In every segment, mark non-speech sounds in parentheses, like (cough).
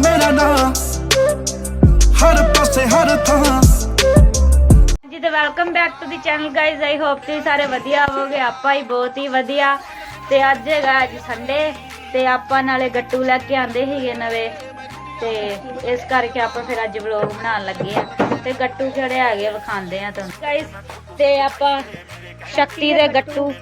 ਮੇਰਾ ਨਾਂ ਹਰ ਪਾਸੇ ਹਰ ਥਾਂ। ਜੀ ਤੇ welcome back to the channel guys I hope ਤੁਸੀਂ ਸਾਰੇ ਵਧੀਆ ਹੋਵੋਗੇ ਆਪਾਂ ਹੀ ਬਹੁਤ ਹੀ ਵਧੀਆ। ਤੇ ਅੱਜ ਹੈਗਾ ਅੱਜ ਸੰਡੇ ਤੇ ਆਪਾਂ ਨਾਲੇ ਗੱਟੂ ਲੈ ਕੇ ਆਂਦੇ ਸੀਗੇ ਨਵੇਂ। ਤੇ ਇਸ ਕਰਕੇ ਆਪਾਂ ਫਿਰ ਅੱਜ ਵਲੌਗ ਬਣਾਉਣ ਲੱਗੇ ਆ। ਤੇ ਗੱਟੂ ਕਿਹੜੇ ਹੈਗੇ ਆ ਵਿਖਾਉਂਦੇ ਆ ਤੁਹਾਨੂੰ। ਗਾਇਜ਼ ਤੇ ਆਪਾਂ ਸ਼ਕਤੀ ਦੇ ਗੱਟੂ।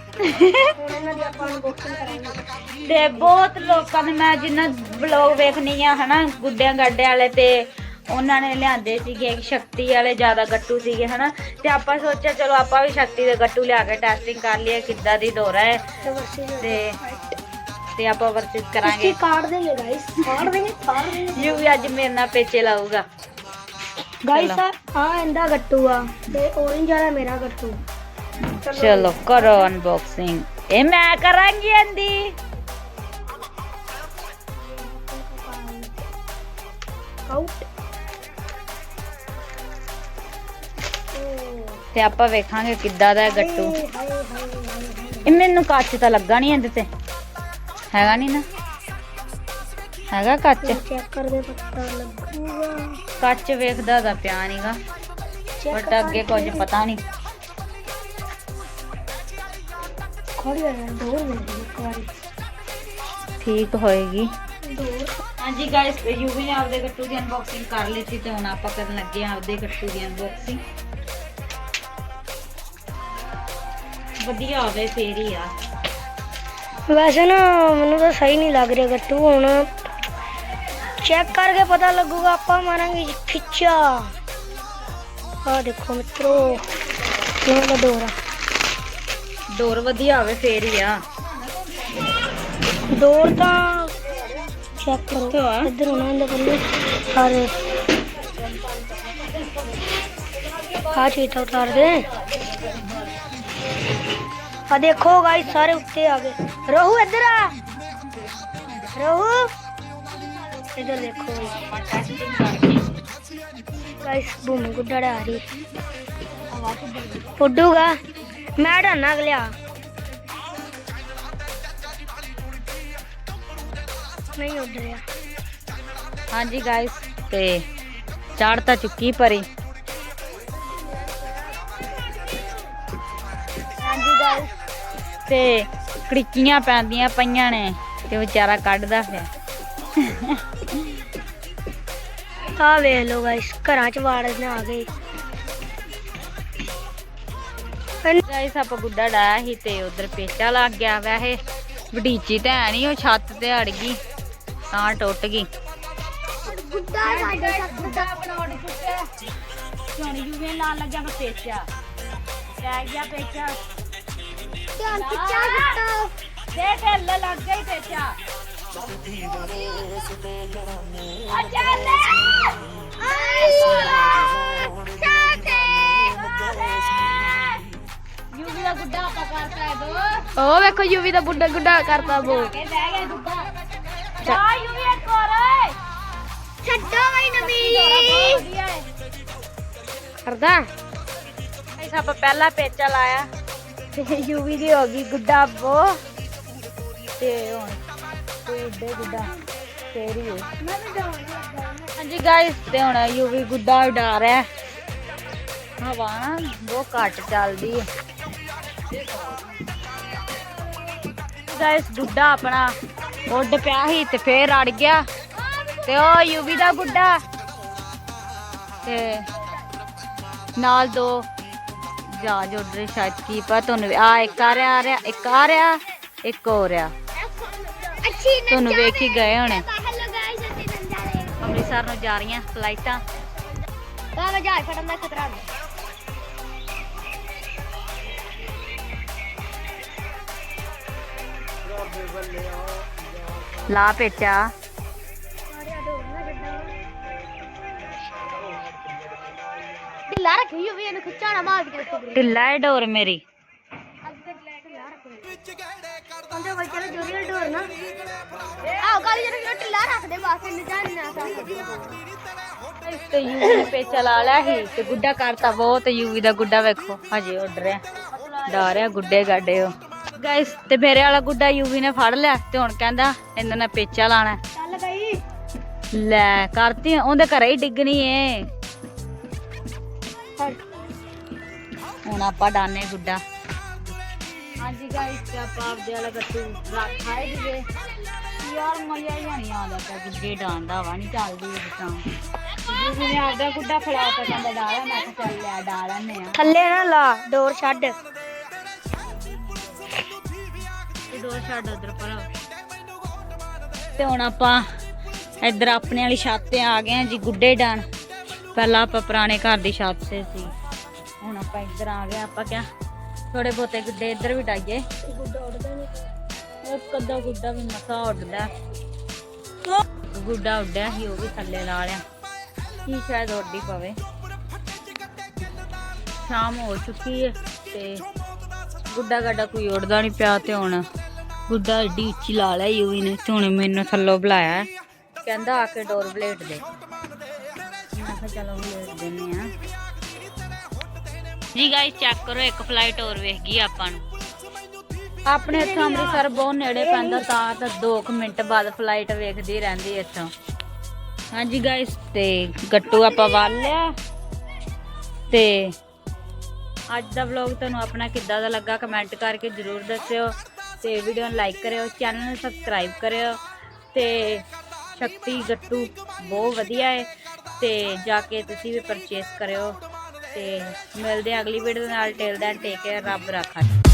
ਤੇ ਬਹੁਤ ਲੋਕਾਂ ਨੇ ਮੈਂ ਜਿੰਨਾ ਵਲੌਗ ਵੇਖਣੀ ਆ ਹਨਾ ਗੁੱਡਿਆਂ ਗਾਡੇ ਵਾਲੇ ਤੇ ਉਹਨਾਂ ਨੇ ਲਿਆਂਦੇ ਸੀਗੇ ਸ਼ਕਤੀ ਵਾਲੇ ਜ਼ਿਆਦਾ ਗੱਟੂ ਸੀਗੇ ਹਨਾ ਤੇ ਆਪਾਂ ਸੋਚਿਆ ਚਲੋ ਆਪਾਂ ਵੀ ਸ਼ਕਤੀ ਦੇ ਗੱਟੂ ਲਿਆ ਕੇ ਟੈਸਟਿੰਗ ਕਰ ਲਈਏ ਕਿੱਦਾਂ ਦੀ ਡੋਰਾ ਹੈ ਤੇ ਤੇ ਆਪਾਂ ਵਰਤਿਤ ਕਰਾਂਗੇ। ਕਾੜ ਦੇਗੇ ਗਾਇਸ ਕਾੜ ਦੇਗੇ ਕਾੜ ਦੇਗੇ ਯੂ ਵੀ ਅੱਜ ਮੇਰੇ ਨਾਲ ਪੇਚੇ ਲਾਊਗਾ। ਗਾਇਸ ਆ ਇਹਦਾ ਗੱਟੂ ਆ ਤੇ orange ਵਾਲਾ ਮੇਰਾ ਗੱਟੂ। ਚਲੋ ਕਰੋ ਅਨਬਾਕਸਿੰਗ ਇਹ ਮੈਂ ਕਰਾਂਗੀ ਅੰਦੀ ਤੇ ਆਪਾਂ ਵੇਖਾਂਗੇ ਕਿੱਦਾਂ ਦਾ ਗੱਟੂ। ਇਹ ਮੈਨੂੰ ਕੱਚ ਤਾਂ ਲੱਗਾ ਨਹੀਂ ਇਹਦੇ ਤੇ। ਹੈਗਾ ਨਹੀਂ ਨਾ। ਹੈਗਾ ਕੱਚ। ਚੈੱਕ ਕਰਦੇ ਪਤਾ ਲੱਗੂਗਾ। ਕੱਚ ਵੇਖਦਾ ਦਾ ਪਿਆ ਨਹੀਂਗਾ ਬਟ ਅੱਗੇ ਕੁਝ ਪਤਾ ਨਹੀਂ ਖੋਲੀ ਡੋਰ ਮਿਲ ਗਈ ਠੀਕ ਹੋਏਗੀ। ਡੋਰ ਹਾਂਜੀ ਗਾਇਸ ਯੂਵੀ ਨੇ ਆਪਦੇ ਗੱਟੂ ਦੀ ਅਨਬਾਕਸਿੰਗ ਕਰ ਲਈ ਸੀ ਤੇ ਹੁਣ ਆਪਾਂ ਕਰਨ ਲੱਗੇ ਆ ਆਪਦੇ ਗੱਟੂ ਦੀ ਅਨਬਾਕਸਿੰਗ ਵਧੀਆ ਹੋਵੇ ਫੇਰ ਹੀ ਆ। ਵੈਸੇ ਨਾ ਮੈਨੂੰ ਤਾਂ ਸਹੀ ਨਹੀਂ ਲੱਗ ਰਿਹਾ ਗੱਟੂ ਹੁਣ। ਚੈੱਕ ਕਰਕੇ ਪਤਾ ਲੱਗੂਗਾ ਆਪਾਂ ਮਾਰਾਂਗੇ ਖਿੱਚਾ। ਆ ਦੇਖੋ ਮਿੱਤਰੋ ਕਿਵੇਂ ਦਾ ਡੋਰਾ ਡੋਰ ਵਧੀਆ ਹੋਵੇ ਫੇਰ ਹੀ ਆ। ਡੋਰ ਤਾਂ ਕਰੋ ਕਿੱਥੋਂ ਆ? ਇੱਧਰ ਉਹਨਾਂ ਦੇ ਬੰਦੇ ਸਾਰੇ ਆ ਚੀਜ਼ ਤਾਂ ਉਤਾਰ ਦੇ ਆ ਦੇਖੋ ਗਾਇਸ ਸਾਰੇ ਉੱਤੇ ਆ ਗਏ ਰਹੂ ਇੱਧਰ ਆ ਰਹੂ ਇੱਧਰ ਦੇਖੋ ਗਾਇਸ ਬੂਮ ਗੁੱਡਾ ਆ ਰਹੀ ਉੱਡੂਗਾ ਮੈਂ ਡਾਨਾ ਅਗਲਿਆ ਨਹੀਂ ਹਾਂਜੀ ਗਾਇਸ ਤੇ ਚੜ ਤਾਂ ਚੁੱਕੀ ਪਰੀ। ਹਾਂਜੀ ਗਾਇਸ ਤੇ ਕੜੀਕੀਆਂ ਪੈਂਦੀਆਂ ਪਈਆਂ ਨੇ ਤੇ ਵਿਚਾਰਾ ਕੱਢਦਾ ਫਿਰ ਆ ਵੇਖ ਲਓ ਗਾਇਸ ਘਰਾਂ ਚ ਵਾੜਨ ਆ ਗਏ। ਗਾਇਸ ਆਪਾਂ ਗੁੱਡਾ ਡਾਇਆ ਸੀ ਤੇ ਉਧਰ ਪੇਚਾ ਲੱਗ ਗਿਆ। ਵੈਸੇ ਵਡੀਚੀ ਤਾਂ ਨਹੀਂ ਉਹ ਛੱਤ ਤੇ ਅੜ ਗਈ। ਤਾਂ ਟੁੱਟ ਗਈ। ਗੁੱਡਾ ਸਾਡੇ ਗੁੱਡਾ ਬਣਾਉਣ ਚੁੱਕਿਆ ਹੁਣ ਯੂਵੇ ਲਾਣ ਲੱਗਿਆ ਫਿਰ ਪੇਚਾ ਰਹਿ ਗਿਆ ਪੇਚਾ ਧਿਆਨ ਖਿੱਚਾ ਗੁੱਡਾ ਦੇ ਢਿੱਲ ਲੱਗ ਗਈ ਪੇਚਾ ਆ ਚੱਲ ਯੂਵੀ ਦਾ ਗੁੱਡਾ ਆਪਾਂ ਕਰਤਾ ਹੈ ਦੋ। ਉਹ ਵੇਖੋ ਯੂਵੀ ਦਾ ਬੁੱਢਾ ਗੁੱਡਾ ਕਰਤਾ ਬੋ। ਬਹਿ ਗਿਆ ਗੁੱਡਾ ਜਾ। ਯੂਵੀ ਇੱਕ ਹੋਰ ਓਏ। ਛੱਡੋ ਬਈ ਵਧੀਆ ਹੈ। ਕਰਦਾ। ਇਸ ਆਪਾਂ ਪਹਿਲਾ ਪੇਚਾ ਲਾਇਆ। (laughs) ਤੇ ਯੂਵੀ ਦੀ ਹੋ ਗਈ ਗੁੱਡਾ ਬੋ। ਤੇ ਹੁਣ ਕੋਈ ਉੱਡੇ ਗੁੱਡਾ। ਫੇਰ ਹੀ ਹੋਈ। ਹਾਂਜੀ ਗਾਇਸ ਤੇ ਹੁਣ ਯੂਵੀ ਗੁੱਡਾ ਉਡਾ ਰਿਹਾ ਹੈ। ਹਵਾ ਨਾ ਬਹੁਤ ਘੱਟ ਚੱਲਦੀ ਹੈ। ਗਾਇਸ ਗੁੱਡਾ ਆਪਣਾ ਉੱਡ ਪਿਆ ਸੀ ਤੇ ਫੇਰ ਅੜ ਗਿਆ। ਤੇ ਉਹ ਯੂਵੀ ਦਾ ਗੁੱਡਾ ਤੇ ਨਾਲ ਦੋ ਜਹਾਜ਼ ਉੱਡ ਰਹੇ ਸ਼ਾਇਦ ਕੀ ਪਤਾ ਤੁਹਾਨੂੰ ਆ ਇੱਕ ਆ ਰਿਹਾ ਆ ਰਿਹਾ ਇੱਕ ਆ ਰਿਹਾ ਇੱਕ ਹੋ ਰਿਹਾ। ਤੁਹਾਨੂੰ ਵੇਖ ਹੀ ਗਏ ਹੋਣੇ। ਅੰਮ੍ਰਿਤਸਰ ਨੂੰ ਜਾ ਰਹੀਆਂ ਫਲਾਈਟਾਂ ਬਾਬਾ ਜਹਾਜ਼ ਫਟਣ ਦਾ ਖਤਰਾ ਨਹੀਂ ਲਾ ਪੇਚਾ ਢਿੱਲਾ ਰੱਖੀ ਯੂਵੀ ਇਹਨੂੰ ਖਿੱਚਾਣਾ ਮਾਰ ਕੇ ਉੱਤੇ। ਢਿੱਲਾ ਹੈ ਡੋਰ ਮੇਰੀ। ਉਹਦੇ ਵਿੱਚ ਚਲੋ ਜੋਰੀ ਢੋਰ ਨਾ। ਆਹ ਕਾਲੀ ਜਿਹੜਾ ਢਿੱਲਾ ਰੱਖਦੇ ਬਸ ਇਹਨੂੰ ਜਾਣ ਨਾ ਸਕਦਾ ਤੇ ਯੂਵੀ ਨੇ ਪੇਚਾ ਲਾ ਲਿਆ ਸੀ ਤੇ ਗੁੱਡਾ ਕਰਤਾ ਬਹੁਤ ਯੂਵੀ ਦਾ ਗੁੱਡਾ ਵੇਖੋ। ਹਜੇ ਉੱਡ ਰਿਹਾ। ਡਾ ਰਿਹਾ ਗੁੱਡੇ ਗਾਡੇ ਉਹ। ਗਾਇਸ ਤੇ ਮੇਰੇ ਵਾਲਾ ਗੁੱਡਾ ਯੂਵੀ ਨੇ ਫੜ ਲਿਆ ਤੇ ਹੁਣ ਕਹਿੰਦਾ ਇਹਨਾਂ ਨੇ ਪੇਚਾ ਲਾਣਾ। ਚੱਲ ਗਈ ਲੈ ਕਰਤੀ ਉਹਦੇ ਘਰੇ ਹੀ ਡਿੱਗਣੀ ਏ। ਹੁਣ ਆਪਾਂ ਡਾਨੇ ਗੁੱਡਾ। ਹਾਂਜੀ ਗਾਇਸ ਤੇ ਆਪਾਂ ਆਪਦੇ ਵਾਲਾ ਗੱਟੂ ਰੱਖ ਜੀਗੇ ਯਾਰ ਮਜ਼ਾ ਹੀ ਨਹੀਂ ਆਉਂਦਾ ਤਾਂ ਗੁੱਡੇ ਡਾਨ ਦਾ ਵਾ ਨਹੀਂ ਚੱਲਦੀ ਇਹ ਤਾਂ। ਜੀ ਨੇ ਆਪਦਾ ਗੁੱਡਾ ਖੜਾ ਤਾਂ ਕਹਿੰਦਾ ਡਾਲਾ ਮੈਂ ਕਿਹਾ ਚੱਲ ਲਿਆ ਡਾਲਨੇ ਆ। ਥੱਲੇ ਨਾ ਲਾ ਡੋਰ ਛੱਡ। ਤੇ ਦੋ ਛੱਡ ਉਧਰ ਪਰ। ਤੇ ਹੁਣ ਆਪਾਂ ਇੱਧਰ ਆਪਣੇ ਵਾਲੀ ਛੱਤ ਤੇ ਆ ਗਏ ਆ ਜੀ, ਗੁੱਡੇ ਡਾਣ ਪਹਿਲਾਂ ਆਪਾਂ ਪੁਰਾਣੇ ਘਰ ਦੀ ਛੱਤ ਤੇ ਸੀ। ਹੁਣ ਆਪਾਂ ਇੱਧਰ ਆ ਗਏ ਆਪਾਂ ਕਿਆ ਥੋੜੇ ਬਹੁਤੇ ਗੁੱਡੇ ਇੱਧਰ ਵੀ ਡਾਈਏ। ਗੁੱਡਾ ਉੱਡਦਾ ਨਹੀਂ ਇੱਕ ਅੱਧਾ ਗੁੱਡਾ ਵੀ ਮਸਾ ਉੱਡਦਾ। ਗੁੱਡਾ ਉੱਡਿਆ ਸੀ, ਉਹ ਵੀ ਥੱਲੇ ਲਾ ਲਿਆ। ਕੀ ਸ਼ਾਇਦ ਉੱਡੀ ਪਵੇ। ਸ਼ਾਮ ਹੋ ਚੁੱਕੀ ਹੈ ਤੇ ਗੁੱਡਾ ਗੱਡਾ ਕੋਈ ਉੱਡਦਾ ਨਹੀਂ ਪਿਆ ਤੇ ਹੁਣ ਗੁੱਡਾ ਏਡੀ ਉੱਚੀ ਲਾ ਲਿਆ ਯੂਵੀ ਨੇ, ਤੇ ਹੁਣ ਮੈਨੂੰ ਥੱਲੋਂ ਬੁਲਾਇਆ। ਕਹਿੰਦਾ ਆ ਕੇ ਡੋਰ ਬਲੇਟ ਦੇ। ਮੈਂ ਕਿਹਾ ਚਲੋ ਬਲੇਟ ਦਿੰਨੇ ਆ। ਜੀ ਗਾਇਸ ਚੈੱਕ ਕਰੋ, ਇੱਕ ਫਲਾਈਟ ਹੋਰ ਵੇਖ ਗਈ ਆਪਾਂ ਨੂੰ। ਆਪਣੇ ਇੱਥੋਂ ਅੰਮ੍ਰਿਤਸਰ ਬਹੁਤ ਨੇੜੇ ਪੈਂਦਾ, ਤਾਂ ਤਾਂ 2 ਮਿੰਟ ਬਾਅਦ ਫਲਾਈਟ ਵੇਖਦੀ ਰਹਿੰਦੀ ਇੱਥੋਂ। ਹਾਂਜੀ ਗਾਇਸ ਤੇ ਗੱਟੂ ਆਪਾਂ ਵਾਲ ਲਿਆ। ਤੇ ਅੱਜ ਦਾ ਵਲੌਗ ਤੁਹਾਨੂੰ ਆਪਣਾ ਕਿੱਦਾਂ ਦਾ ਲੱਗਾ ਕਮੈਂਟ ਕਰਕੇ ਜਰੂਰ ਦੱਸਿਓ। ਤੇ ਵੀਡੀਓ ਨੂੰ ਲਾਈਕ ਕਰਿਓ ਚੈਨਲ ਨੂੰ ਸਬਸਕ੍ਰਾਈਬ ਕਰਿਓ ਤੇ ਸ਼ਕਤੀ ਗੱਟੂ ਬਹੁਤ ਵਧੀਆ ਹੈ ਤੇ ਜਾ ਕੇ ਤੁਸੀਂ ਵੀ ਪਰਚੇਸ ਕਰਿਓ ਤੇ ਮਿਲਦੇ ਅਗਲੀ ਵੀਡੀਓ ਨਾਲ ਟੇਲ ਦੈਨ ਟੇਕ ਕੇਅਰ ਰੱਬ ਰਾਖਾ